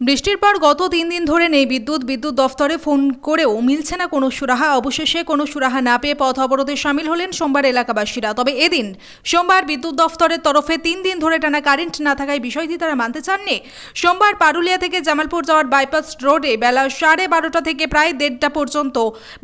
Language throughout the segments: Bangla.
বৃষ্টির পর গত তিন দিন ধরে নেই বিদ্যুৎ। বিদ্যুৎ দফতরে ফোন করেও মিলছে না কোনো সুরাহা। অবশেষে কোনো সুরাহা না পেয়ে পথ অবরোধে সামিল হলেন সোমবার এলাকাবাসীরা। তবে এদিন সোমবার বিদ্যুৎ দফতরের তরফে তিন দিন ধরে টানা কারেন্ট না থাকায় বিষয়টি তারা মানতে চাননি। সোমবার পারুলিয়া থেকে জামালপুর যাওয়ার বাইপাস রোডে বেলা সাড়ে বারোটা থেকে প্রায় দেড়টা পর্যন্ত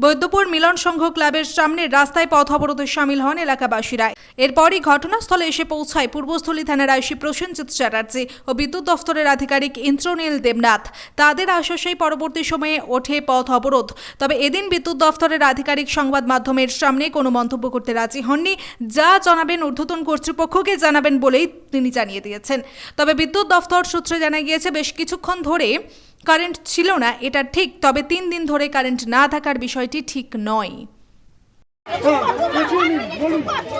বৈদ্যপুর মিলন সংঘ ক্লাবের সামনের রাস্তায় পথ অবরোধে সামিল হন এলাকাবাসীরা। এরপরই ঘটনাস্থলে এসে পৌঁছায় পূর্বস্থলী থানার আইসি প্রসেনজিৎ চ্যাটার্জি ও বিদ্যুৎ দফতরের আধিকারিক ইন্দ্রনীল দেবনাথ। তাদের আশ্বাসেই পরবর্তী সময়ে ওঠে পথ অবরোধ। তবে এদিন বিদ্যুৎ দফতরের আধিকারিক সংবাদ মাধ্যমের সামনে কোনো মন্তব্য করতে রাজি হননি যা জানাবেন ঊর্ধ্বতন কর্তৃপক্ষকে জানাবেন বলেই তিনি জানিয়ে দিয়েছেন। তবে বিদ্যুৎ দফতর সূত্রে জানা গিয়েছে বেশ কিছুক্ষণ ধরে কারেন্ট ছিল না এটা ঠিক তবে তিন দিন ধরে কারেন্ট না থাকার বিষয়টি ঠিক নয়। হ্যাঁ,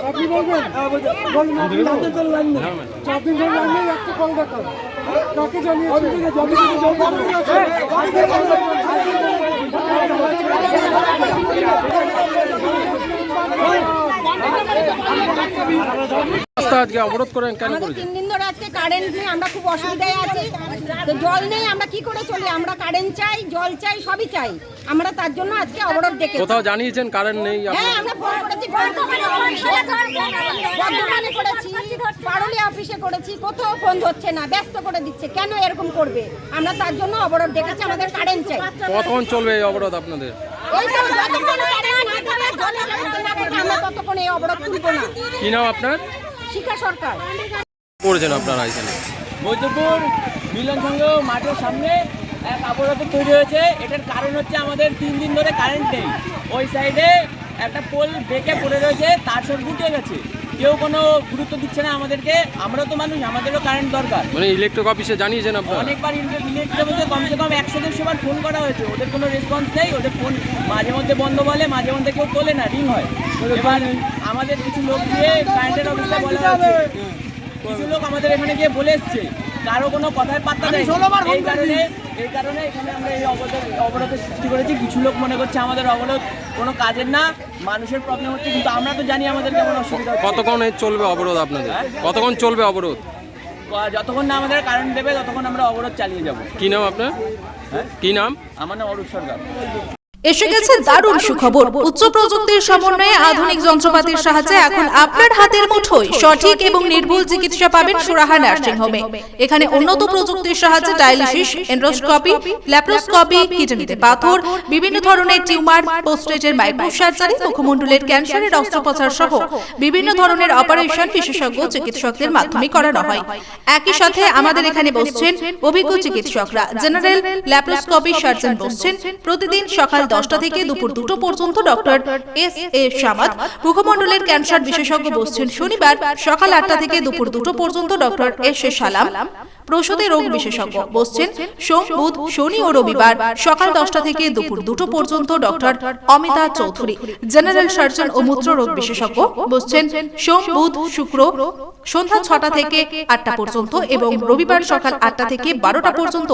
আপনি বলবেন আজকে অবরোধ করেন কেন তিন দিন ধরে আজকে কারেন্ট নেই আমরা খুব অসুবিধায় আছি। তো জল নেই আমরা কি করে চলি? আমরা কারেন্ট চাই জল চাই সবই চাই। আমরা তার জন্য আজকে অবরোধ ডেকেছি। কোথাও জানিয়েছেন কারেন্ট নেই? হ্যাঁ আমরা ফোন করেছি। করেছি অফিসে করেছি কোথাও ফোন ধরছে না ব্যস্ত করে দিচ্ছে কেন এরকম করবে? আমরা তার জন্য অবরোধ ডেকেছি আমাদের কারেন্ট চাই। কতক্ষণ চলবে এই অবরোধ আপনাদের? এই তো যতক্ষণ কারেন্ট না থাকবে, জলের না থাকবে, আমরা ততক্ষণ এই অবরোধ তুলবো না। কি নাম আপনার? শিক্ষা সরকার। করেছেন আপনারা এখানে? বৈদ্যপুর মিলন সংঘ মাঠের সামনে এক অবরোধ তৈরি হয়েছে। এটার কারণ হচ্ছে আমাদের তিন দিন ধরে কারেন্ট নেই। ওই সাইডে একটা পোল বেঁকে পড়ে রয়েছে তার সব উঠে গেছে। কেউ কোনো গুরুত্ব দিচ্ছে না আমাদেরকে। আমরা তো মানুষ আমাদেরও কারেন্ট দরকার। মানে ইলেকট্রিক অফিসে জানিয়েছেন আপনারা? অনেকবার ইলেকট্রিক অফিসে কমসে কম একশো দেড়শো বার ফোন করা হয়েছে। ওদের কোনো রেসপন্স নেই ওদের ফোন মাঝে মধ্যে বন্ধ বলে মাঝে মধ্যে কেউ তোলে না রিং হয়। এবার আমাদের কিছু লোক দিয়ে কারেন্টের অফিসে বলা হয়েছে। কিছু লোক আমাদের এখানে গিয়ে বলে এসছে কারও কোনো কথায় পাত্তা নেই এই কারণে এই কারণে এখানে আমরা এই অবরোধ অবরোধের সৃষ্টি করেছি। কিছু লোক মনে করছে আমাদের অবরোধ কোনো কাজের না। মানুষের প্রবলেম হচ্ছে কিন্তু আমরা তো জানি আমাদের কেমন অসুবিধা কতক্ষণ এ চলবে অবরোধ আপনাদের? কতক্ষণ চলবে অবরোধ? যতক্ষণ না আমাদের কারেন্ট দেবে ততক্ষণ আমরা অবরোধ চালিয়ে যাব। কি নাম আপনার? কি নাম? আমার নাম অরূপ সরকার। এসে গেছে দারুণ সুখবর। উচ্চ প্রযুক্তির সমন্বয়ে আধুনিক যন্ত্রপাতির সাহায্যে এখন আপনার হাতের মুঠোয় সঠিক এবং নির্ভুল চিকিৎসা পাবেন সুরাহা নার্সিং হোমে। এখানে উন্নত প্রযুক্তির সাহায্যে ডায়ালিসিস এন্ড্রোস্কোপি ল্যাপ্রোস্কোপি কিডনিতে পাথর বিভিন্ন ধরনের টিউমার পোস্টেজের মাইক্রো সার্জারি মুখমণ্ডলের ক্যান্সারের অস্ত্রোপচার সহ বিভিন্ন ধরনের অপারেশন বিশেষজ্ঞ চিকিৎসকদের মাধ্যমে করানো হয়। একই সাথে আমাদের এখানে বসছেন অভিজ্ঞ চিকিৎসকরা জেনারেল ল্যাপ্রোস্কোপি সার্জন বসছেন প্রতিদিন সকাল দশটা থেকে দুপুর দুটো পর্যন্ত ডক্টর এস এ সামাদ মুখমণ্ডলের ক্যান্সার বিশেষজ্ঞ বসছেন শনিবার সকাল আটটা থেকে দুপুর দুটো পর্যন্ত ডক্টর এস এ সালাম প্রসূতি রোগ বিশেষজ্ঞ বসছেন সোম বুধ শনি ও রবিবার সকাল দশটা থেকে দুপুর দুটো পর্যন্ত doctor Amita Chowdhury general surgeon ও মূত্র রোগ বিশেষজ্ঞ বসছেন সোম বুধ শুক্র সন্ধ্যা ছটা থেকে আটটা পর্যন্ত এবং রবিবার সকাল আটটা থেকে বারোটা পর্যন্ত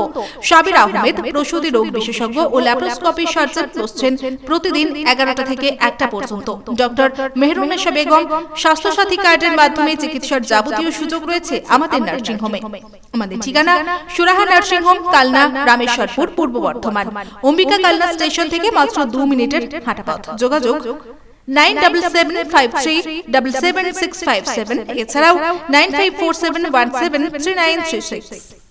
সাবির আহমেদ প্রসূতি রোগ বিশেষজ্ঞ ও ল্যাপ্রোস্কোপি সার্জন বসছেন প্রতিদিন এগারোটা থেকে একটা পর্যন্ত। ডক্টর মেহরুন্নেশা বেগম স্বাস্থ্যসাথী কার্ডের মাধ্যমে চিকিৎসার যাবতীয় সুযোগ রয়েছে আমাদের নার্সিং হোমে। আমাদের ঠিকানা সুরাহা নার্সিং হোম কালনা রামেশ্বরপুর পূর্ব বর্ধমান। অম্বিকা কালনা স্টেশন থেকে মাত্র দু মিনিটের হাঁটা পথ যোগাযোগ nine double seven five three double seven six five seven এছাড়াও nine five four seven one seven three nine three six